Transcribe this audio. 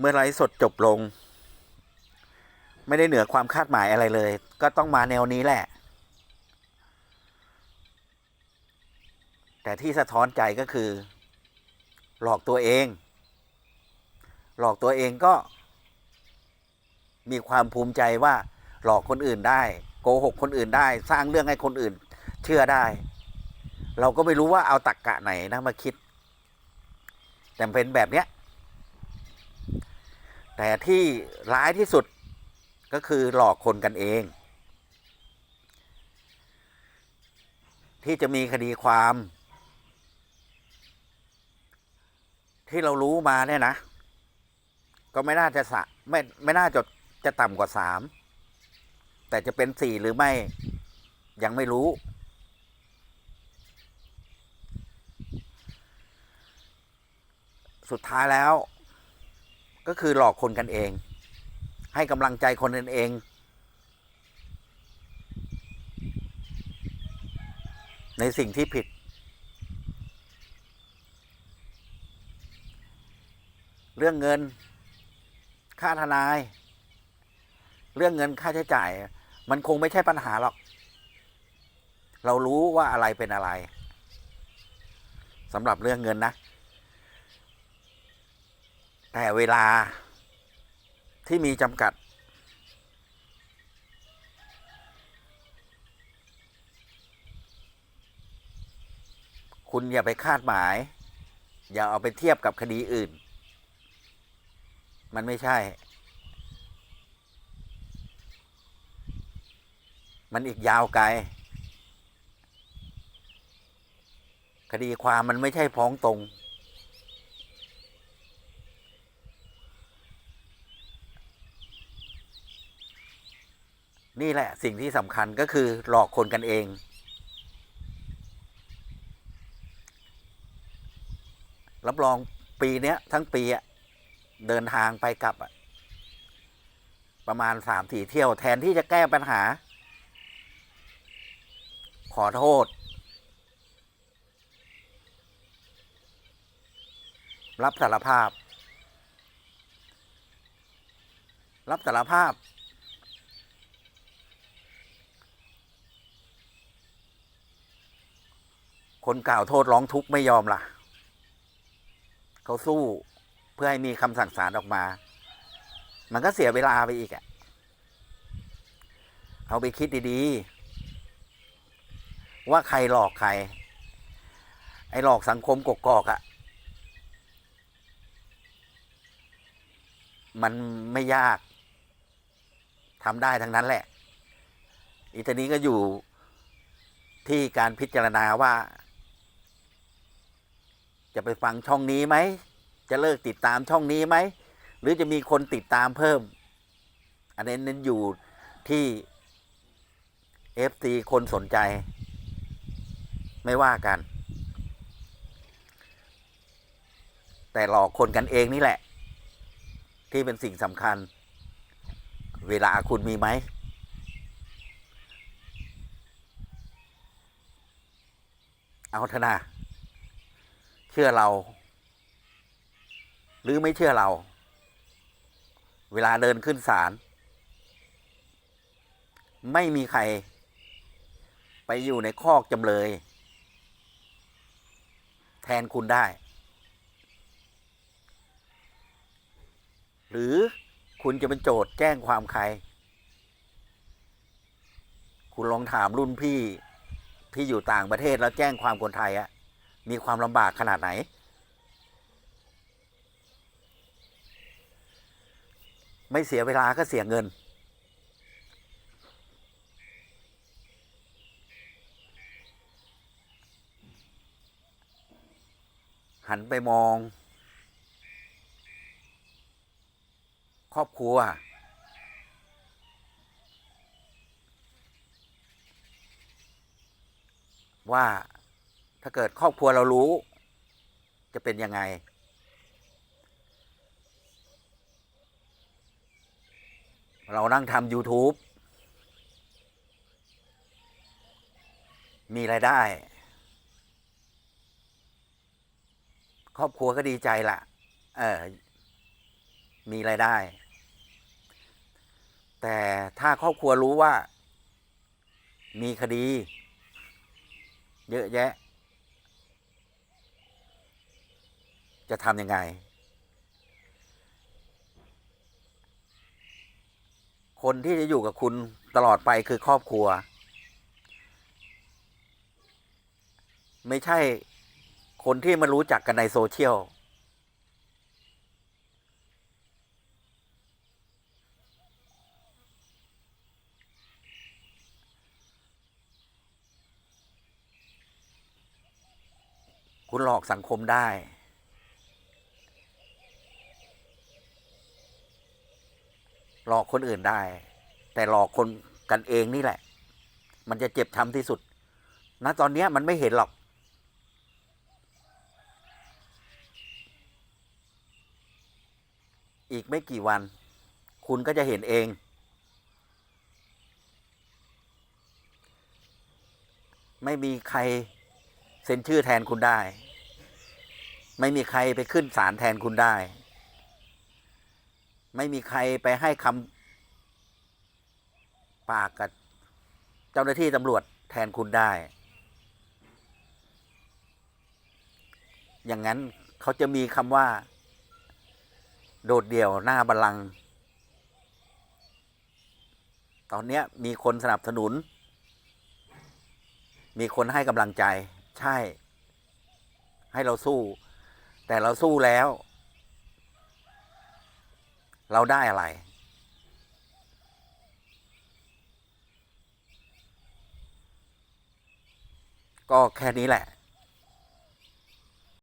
เมื่อไลฟ์สดจบลง ไม่ได้เหนือความคาดหมายอะไรเลย ก็ต้องมาแนวนี้แหละ แต่ที่สะท้อนใจก็คือ หลอกตัวเอง หลอกตัวเองก็มีความภูมิใจว่าหลอกคนอื่นได้ โกหกคนอื่นได้ สร้างเรื่องให้คนอื่น เชื่อได้ เราก็ไม่รู้ว่าเอาตักกะไหนนะมาคิด แต่เป็นแบบเนี้ย แต่ที่ร้ายที่สุดก็คือหลอกคนกันเอง ที่จะมีคดีความ ที่เรารู้มาเนี่ยนะ ก็ไม่น่าจะสะไม่ไม่น่าจะจะต่ำกว่าสามแต่จะเป็นสี่หรือไม่ยังไม่รู้ สุดท้ายแล้ว ก็คือหลอกคนกันเอง ให้กำลังใจคนกันเองในสิ่งที่ผิด เรื่องเงิน ค่าทนาย เรื่องเงินค่าใช้จ่าย มันคงไม่ใช่ปัญหาหรอก เรารู้ว่าอะไรเป็นอะไรสำหรับเรื่องเงินนะ แต่เวลาที่มีจำกัด คุณอย่าไปคาดหมาย อย่าเอาไปเทียบกับคดีอื่น มันไม่ใช่ มันอีกยาวไกล คดีความมันไม่ใช่พ้องตรง นี่แหละสิ่งที่สำคัญก็คือหลอกคนกันเอง รับรองปีเนี้ยทั้งปีอะเดินทางไปกลับอะประมาณสามสี่เที่ยวแทนที่จะแก้ปัญหา ขอโทษ รับสารภาพ รับสารภาพ คนกล่าวโทษร้องทุกข์ไม่ยอมล่ะ เขาสู้เพื่อให้มีคำสั่งศาลออกมา มันก็เสียเวลาไปอีกอะเอาไปคิดดีๆ ว่าใครหลอกใคร ไอ้หลอกสังคมกกอกอะมันไม่ยากทำได้ทั้งนั้นแหละ อีทีนี้ก็อยู่ที่การพิจารณาว่า จะไปฟังช่องนี้ไหม จะเลิกติดตามช่องนี้ไหม หรือจะมีคนติดตามเพิ่ม อันนี้นั้นอยู่ที่ FT คนสนใจ ไม่ว่ากัน แต่หลอกคนกันเองนี่แหละ ที่เป็นสิ่งสำคัญ เวลาคุณมีไหมเอาเถอะนะ เชื่อเรา หรือไม่เชื่อเรา เวลาเดินขึ้นศาลไม่มีใคร ไปอยู่ในคอกจำเลย แทนคุณได้ หรือคุณจะเป็นโจทย์แจ้งความใคร คุณลองถามรุ่นพี่ที่อยู่ต่างประเทศแล้วแจ้งความคนไทยอะ มีความลำบากขนาดไหน ไม่เสียเวลาก็เสียเงิน หันไปมอง ครอบครัวว่า ถ้าเกิดครอบครัวเรารู้ จะเป็นยังไง เรานั่งทำ YouTube มีรายได้ ครอบครัวก็ดีใจละเออมีรายได้ แต่ถ้าครอบครัวรู้ว่า มีคดี เยอะแยะ จะทำยังไง คนที่จะอยู่กับคุณตลอดไปคือครอบครัว ไม่ใช่คนที่มารู้จักกันในโซเชียลคุณหลอกสังคมได้ หลอกคนอื่นได้ แต่หลอกคนกันเองนี่แหละ มันจะเจ็บช้ำที่สุดณตอนนี้มันไม่เห็นหรอก อีกไม่กี่วัน คุณก็จะเห็นเอง ไม่มีใครเซ็นชื่อแทนคุณได้ ไม่มีใครไปขึ้นศาลแทนคุณได้ ไม่มีใครไปให้คำปากกับเจ้าหน้าที่ตำรวจแทนคุณได้ อย่างนั้นเขาจะมีคำว่า โดดเดี่ยวหน้าบัลลังก์ตอนเนี้ยมีคนสนับสนุน มีคนให้กำลังใจ ใช่ ให้เราสู้ แต่เราสู้แล้ว เราได้อะไร ก็แค่นี้แหละ